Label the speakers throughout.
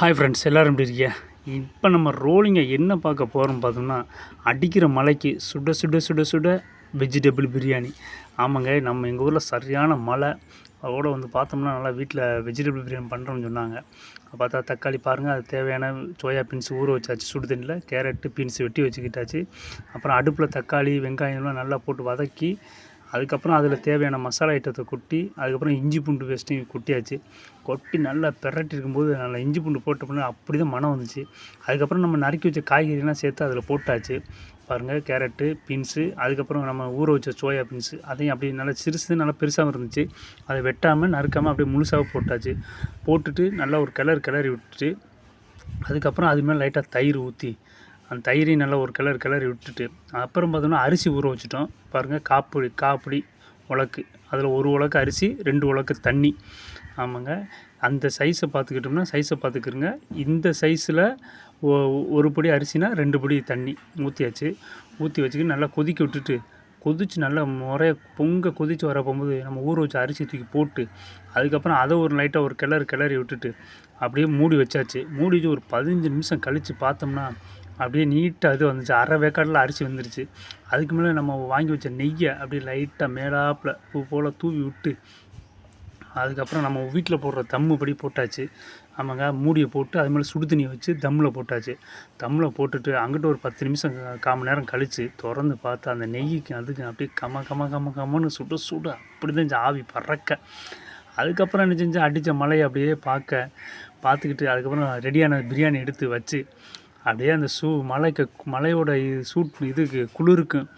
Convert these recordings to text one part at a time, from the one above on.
Speaker 1: Hi friends எல்லோரும் எப்படி இருக்கீங்க? இப்போ நம்ம ரோலிங்கை என்ன பார்க்க போகிறோம் பார்த்தோம்னா அடிக்கிற மலைக்கு சுட சுட சுட சுட வெஜிடபிள் பிரியாணி. ஆமாங்க நம்ம எங்கள் ஊரில் சரியான மழை. அதோட வந்து பார்த்தோம்னா நல்லா வீட்டில் வெஜிடபிள் பிரியாணி பண்ணுறோம்னு சொன்னாங்க. பார்த்தா தக்காளி பாருங்கள் அது தேவையான சோயா பீன்ஸ் ஊற வச்சாச்சு சுடு தண்ணியில். கேரட்டு பீன்ஸ் வெட்டி வச்சுக்கிட்டாச்சு. அப்புறம் அடுப்பில் தக்காளி வெங்காயம்லாம் நல்லா போட்டு வதக்கி அதுக்கப்புறம் அதில் தேவையான மசாலா ஐட்டத்தை கொட்டி அதுக்கப்புறம் இஞ்சி பூண்டு பேஸ்ட்டையும் கொட்டியாச்சு. கொட்டி நல்லா பெரட்டி இருக்கும்போது நல்லா இஞ்சி பூண்டு போட்டோம்னா அப்படி தான் மனம் வந்துச்சு. அதுக்கப்புறம் நம்ம நறுக்கி வச்ச காய்கறிலாம் சேர்த்து அதில் போட்டாச்சு. பாருங்கள் கேரட்டு பீன்ஸு அதுக்கப்புறம் நம்ம ஊற வச்ச சோயா பீன்ஸு அதையும் அப்படியே நல்லா சிறுசு நல்லா பெருசாகவும் இருந்துச்சு. அதை வெட்டாமல் நறுக்காமல் அப்படியே முழுசாக போட்டாச்சு. போட்டுட்டு நல்லா ஒரு கிளறு கிளறி விட்டுட்டு அதுக்கப்புறம் அது மேலே லைட்டாக தயிர் ஊற்றி அந்த தயிரையும் நல்லா ஒரு கிளறு கிளறி விட்டுட்டு அப்புறம் பார்த்தோம்னா அரிசி ஊற வச்சுட்டோம். பாருங்கள் காப்புடி காப்புடி உலக்கு. அதில் ஒரு உலக்கு அரிசி ரெண்டு உலக்கு தண்ணி. ஆமாங்க. அந்த சைஸை பார்த்துக்கிட்டோம்னா சைஸை பார்த்துக்கிருங்க. இந்த சைஸில் ஒரு படி அரிசினா ரெண்டு படி தண்ணி ஊற்றியாச்சு ஊற்றி வச்சுக்கிட்டு நல்லா கொதிக்க விட்டுட்டு கொதித்து நல்லா முறைய பொங்க கொதித்து வர போகும்போது நம்ம ஊற வச்சு அரிசி தூக்கி போட்டு அதுக்கப்புறம் அதை ஒரு லைட்டாக ஒரு கிளறு கிளறி விட்டுட்டு அப்படியே மூடி வச்சாச்சு. மூடி ஒரு பதினஞ்சு நிமிஷம் கழித்து பார்த்தோம்னா அப்படியே நீட்டாக இது வந்துச்சு. அரை வேக்காடில் அரிசி வந்துருச்சு. அதுக்கு மேலே நம்ம வாங்கி வச்ச நெய்யை அப்படியே லைட்டாக மேலாப்பில் பூ போல் தூவி விட்டு அதுக்கப்புறம் நம்ம வீட்டில் போடுற தம்மு படி போட்டாச்சு. ஆமாங்க மூடியை போட்டு அது மேலே சுடு தண்ணியை வச்சு தம்மில் போட்டாச்சு. தம்மில் போட்டுட்டு அங்கிட்ட ஒரு பத்து நிமிஷம் கால் மணி நேரம் கழித்து திறந்து பார்த்து அந்த நெய்க்கு அதுக்கு அப்படியே கம கம கம கமன்னு சுட சுட அப்படி தான் ஆவி பறக்க. அதுக்கப்புறம் என்ன செஞ்சு அடித்த மலையை அப்படியே பார்க்க பார்த்துக்கிட்டு அதுக்கப்புறம் ரெடியான பிரியாணி எடுத்து வச்சு அப்படியே அந்த சூ மலைக்கு மலையோட சூட் இதுக்கு குளிருக்கும்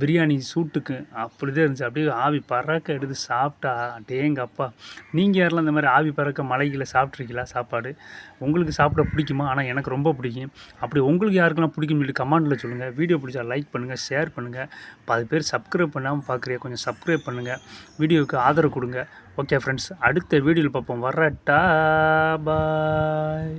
Speaker 1: பிரியாணி சூட்டுக்கு அப்படி தான் இருந்துச்சு. அப்படியே ஆவி பறக்க எடுத்து சாப்பிட்டா டேங்க அப்பா நீங்கள் யாரெல்லாம் இந்த மாதிரி ஆவி பறக்க மலைகளை சாப்பிட்ருக்கீங்களா சாப்பாடு. உங்களுக்கு சாப்பிட பிடிக்குமா? ஆனால் எனக்கு ரொம்ப பிடிக்கும். அப்படி உங்களுக்கு யாருக்கெல்லாம் பிடிக்கும் சொல்லி கமெண்டில் சொல்லுங்கள் வீடியோ பிடிச்சா லைக் பண்ணுங்கள் ஷேர் பண்ணுங்கள் பாதி பேர் சப்ஸ்கிரைப் பண்ணாமல் பார்க்குறியா கொஞ்சம் சப்ஸ்கிரைப் பண்ணுங்கள் வீடியோவுக்கு ஆதரவு கொடுங்க. ஓகே ஃப்ரெண்ட்ஸ் அடுத்த வீடியோவில் பார்ப்போம். வரட்டா பாய்